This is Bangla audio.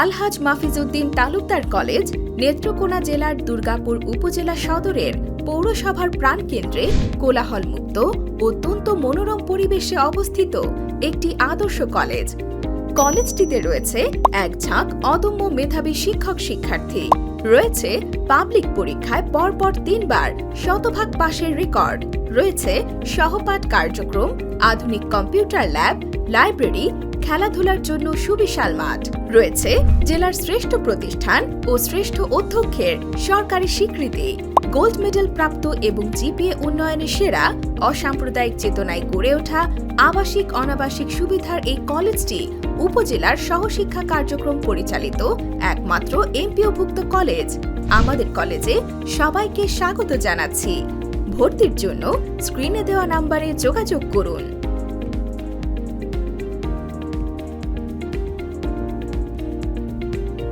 আলহাজ মাফিজউদ্দিন তালুকদার কলেজ, নেত্রকোনা জেলার দুর্গাপুর উপজেলা সদরের পৌরসভার প্রাণকেন্দ্রে কোলাহলমুক্ত, অত্যন্ত মনোরম পরিবেশে অবস্থিত একটি আদর্শ কলেজ। কলেজটিতে রয়েছে এক ঝাঁক অদম্য মেধাবী শিক্ষক শিক্ষার্থী। রয়েছে পাবলিক পরীক্ষায় পরপর তিনবার শতভাগ পাশের রেকর্ড। রয়েছে সহপাঠ কার্যক্রম, আধুনিক কম্পিউটার ল্যাব, লাইব্রেরি খেলাধুলার জন্য সুবিশাল মাঠ। রয়েছে জেলার শ্রেষ্ঠ প্রতিষ্ঠান ও শ্রেষ্ঠ অধ্যক্ষের সরকারি স্বীকৃতি। গোল্ড মেডেল প্রাপ্ত এবং জিপিএ উন্নয়নে সেরা অসাম্প্রদায়িক চেতনায় গড়ে ওঠা আবাসিক অনাবাসিক সুবিধার এই কলেজটি উপজেলার সহশিক্ষা কার্যক্রম পরিচালিত একমাত্র এমপিওভুক্ত কলেজ। আমাদের কলেজে সবাইকে স্বাগত জানাচ্ছি। ভর্তির জন্য স্ক্রিনে দেওয়া নাম্বারে যোগাযোগ করুন।